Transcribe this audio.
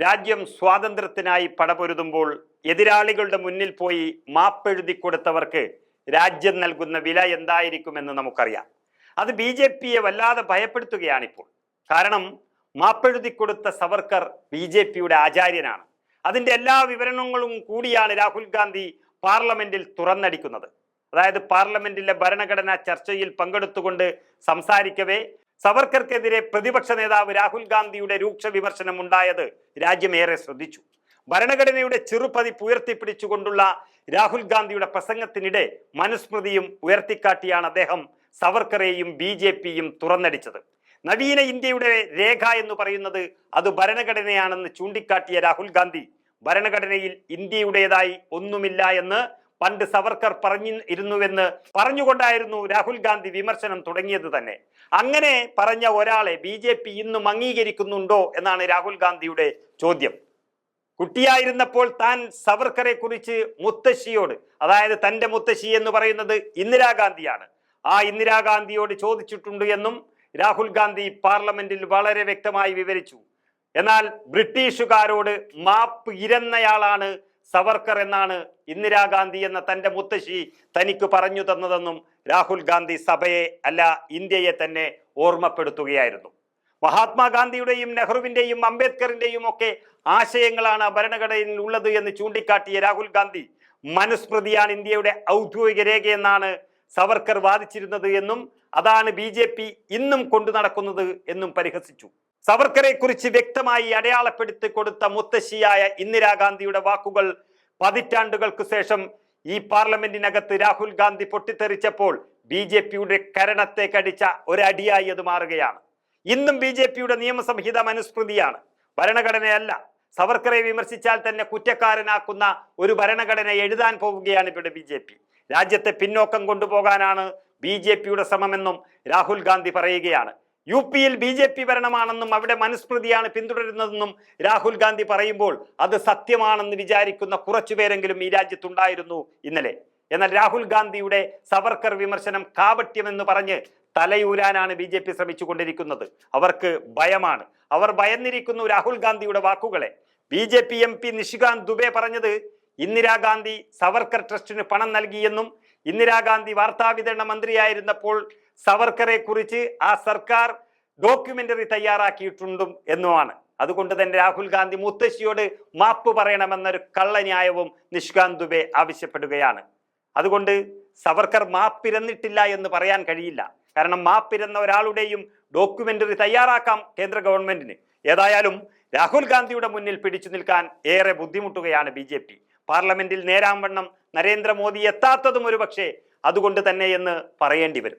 രാജ്യം സ്വാതന്ത്ര്യത്തിനായി പടപൊരുതുമ്പോൾ എതിരാളികളുടെ മുന്നിൽ പോയി മാപ്പെഴുതി കൊടുത്തവർക്ക് രാജ്യം നൽകുന്ന വില എന്തായിരിക്കുമെന്ന് നമുക്കറിയാം. അത് ബി ജെ പിയെ വല്ലാതെ ഭയപ്പെടുത്തുകയാണിപ്പോൾ. കാരണം മാപ്പെഴുതി കൊടുത്ത സവർക്കർ ബി ജെ പിയുടെ ആചാര്യനാണ്. അതിന്റെ എല്ലാ വിവരണങ്ങളും കൂടിയാണ് രാഹുൽ ഗാന്ധി പാർലമെന്റിൽ തുറന്നടിക്കുന്നത്. അതായത് പാർലമെന്റിലെ ഭരണഘടനാ ചർച്ചയിൽ പങ്കെടുത്തുകൊണ്ട് സംസാരിക്കവേ സവർക്കർക്കെതിരെ പ്രതിപക്ഷ നേതാവ് രാഹുൽ ഗാന്ധിയുടെ രൂക്ഷ വിമർശനം ഉണ്ടായത് രാജ്യമേറെ ശ്രദ്ധിച്ചു. ഭരണഘടനയുടെ ചെറുപതിപ്പ് ഉയർത്തിപ്പിടിച്ചുകൊണ്ടുള്ള രാഹുൽ ഗാന്ധിയുടെ പ്രസംഗത്തിനിടെ മനുസ്മൃതിയും ഉയർത്തിക്കാട്ടിയാണ് അദ്ദേഹം സവർക്കറെയും ബി ജെ പിയും തുറന്നടിച്ചത്. നവീന ഇന്ത്യയുടെ രേഖ എന്ന് പറയുന്നത് അത് ഭരണഘടനയാണെന്ന് ചൂണ്ടിക്കാട്ടിയ രാഹുൽ ഗാന്ധി ഭരണഘടനയിൽ ഇന്ത്യയുടേതായി ഒന്നുമില്ല എന്ന് പണ്ട് സവർക്കർ പറഞ്ഞു ഇരുന്നുവെന്ന് പറഞ്ഞുകൊണ്ടായിരുന്നു രാഹുൽ ഗാന്ധി വിമർശനം തുടങ്ങിയത് തന്നെ. അങ്ങനെ പറഞ്ഞ ഒരാളെ ബി ജെ പി ഇന്നും അംഗീകരിക്കുന്നുണ്ടോ എന്നാണ് രാഹുൽ ഗാന്ധിയുടെ ചോദ്യം. കുട്ടിയായിരുന്നപ്പോൾ താൻ സവർക്കറെ കുറിച്ച് മുത്തശ്ശിയോട് അതായത് തന്റെ മുത്തശ്ശി എന്ന് പറയുന്നത് ഇന്ദിരാഗാന്ധിയാണ്. ആ ഇന്ദിരാഗാന്ധിയോട് ചോദിച്ചിട്ടുണ്ട് എന്നും രാഹുൽ ഗാന്ധി പാർലമെന്റിൽ വളരെ വ്യക്തമായി വിവരിച്ചു. എന്നാൽ ബ്രിട്ടീഷുകാരോട് മാപ്പ് ഇരന്നയാളാണ് സവർക്കർ എന്നാണ് ഇന്ദിരാഗാന്ധി എന്ന തന്റെ മുത്തശ്ശി തനിക്ക് പറഞ്ഞു തന്നതെന്നും രാഹുൽ ഗാന്ധി സഭയെ അല്ല ഇന്ത്യയെ തന്നെ ഓർമ്മപ്പെടുത്തുകയായിരുന്നു. മഹാത്മാഗാന്ധിയുടെയും നെഹ്റുവിന്റെയും അംബേദ്കറിന്റെയും ഒക്കെ ആശയങ്ങളാണ് ഭരണഘടനയിൽ ഉള്ളത് എന്ന് ചൂണ്ടിക്കാട്ടിയ രാഹുൽ ഗാന്ധി മനുസ്മൃതിയാണ് ഇന്ത്യയുടെ ഔദ്യോഗിക രേഖയെന്നാണ് സവർക്കർ വാദിച്ചിരുന്നത് എന്നും അതാണ് ബി ഇന്നും കൊണ്ടു നടക്കുന്നത് എന്നും പരിഹസിച്ചു. സവർക്കറെ കുറിച്ച് വ്യക്തമായി അടയാളപ്പെടുത്തി കൊടുത്ത മുത്തശ്ശിയായ ഇന്ദിരാഗാന്ധിയുടെ വാക്കുകൾ പതിറ്റാണ്ടുകൾക്ക് ശേഷം ഈ പാർലമെന്റിനകത്ത് രാഹുൽ ഗാന്ധി പൊട്ടിത്തെറിച്ചപ്പോൾ ബി ജെ പിയുടെ കരണത്തെ കടിച്ച ഒരടിയായി അത് മാറുകയാണ്. ഇന്നും ബി ജെ പിയുടെ നിയമസംഹിത മനുസ്മൃതിയാണ് ഭരണഘടനയല്ല. സവർക്കറെ വിമർശിച്ചാൽ തന്നെ കുറ്റക്കാരനാക്കുന്ന ഒരു ഭരണഘടന എഴുതാൻ പോവുകയാണ് ഇവിടെ ബി ജെ പി. രാജ്യത്തെ പിന്നോക്കം കൊണ്ടുപോകാനാണ് ബി ജെ പിയുടെ ശ്രമമെന്നും രാഹുൽ ഗാന്ധി പറയുകയാണ്. യു പിയിൽ ബി ജെ പി ഭരണമാണെന്നും അവിടെ മനുസ്മൃതിയാണ് പിന്തുടരുന്നതെന്നും രാഹുൽ ഗാന്ധി പറയുമ്പോൾ അത് സത്യമാണെന്ന് വിചാരിക്കുന്ന കുറച്ചുപേരെങ്കിലും ഈ രാജ്യത്തുണ്ടായിരുന്നു ഇന്നലെ. എന്നാൽ രാഹുൽ ഗാന്ധിയുടെ സവർക്കർ വിമർശനം കാപട്യമെന്ന് പറഞ്ഞ് തലയൂരാനാണ് ബി ജെ പി ശ്രമിച്ചുകൊണ്ടിരിക്കുന്നത്. അവർക്ക് ഭയമാണ്. അവർ ഭയന്നിരിക്കുന്നു രാഹുൽ ഗാന്ധിയുടെ വാക്കുകളെ. BJP MP Nishikant Dubey പറഞ്ഞത് ഇന്ദിരാഗാന്ധി സവർക്കർ ട്രസ്റ്റിന് പണം നൽകിയെന്നും ഇന്ദിരാഗാന്ധി വാർത്താവിതരണ മന്ത്രിയായിരുന്നപ്പോൾ സവർക്കറെ കുറിച്ച് ആ സർക്കാർ ഡോക്യുമെന്ററി തയ്യാറാക്കിയിട്ടുണ്ടും എന്നുമാണ്. അതുകൊണ്ട് തന്നെ രാഹുൽ ഗാന്ധി മുത്തശ്ശിയോട് മാപ്പ് പറയണമെന്നൊരു കള്ളന്യായവും നിഷ്കാന്ത് ദുബെ ആവശ്യപ്പെടുകയാണ്. അതുകൊണ്ട് സവർക്കർ മാപ്പിരന്നിട്ടില്ല എന്ന് പറയാൻ കഴിയില്ല. കാരണം മാപ്പിരുന്ന ഒരാളുടെയും ഡോക്യുമെന്ററി തയ്യാറാക്കാം കേന്ദ്ര ഗവൺമെന്റിന്. ഏതായാലും രാഹുൽ ഗാന്ധിയുടെ മുന്നിൽ പിടിച്ചു നിൽക്കാൻ ഏറെ ബുദ്ധിമുട്ടുകയാണ് ബി പാർലമെന്റിൽ നേരാംവണ്ണം നരേന്ദ്രമോദി എത്താത്തതും ഒരു പക്ഷേ അതുകൊണ്ട് തന്നെ എന്ന് പറയേണ്ടി വരും.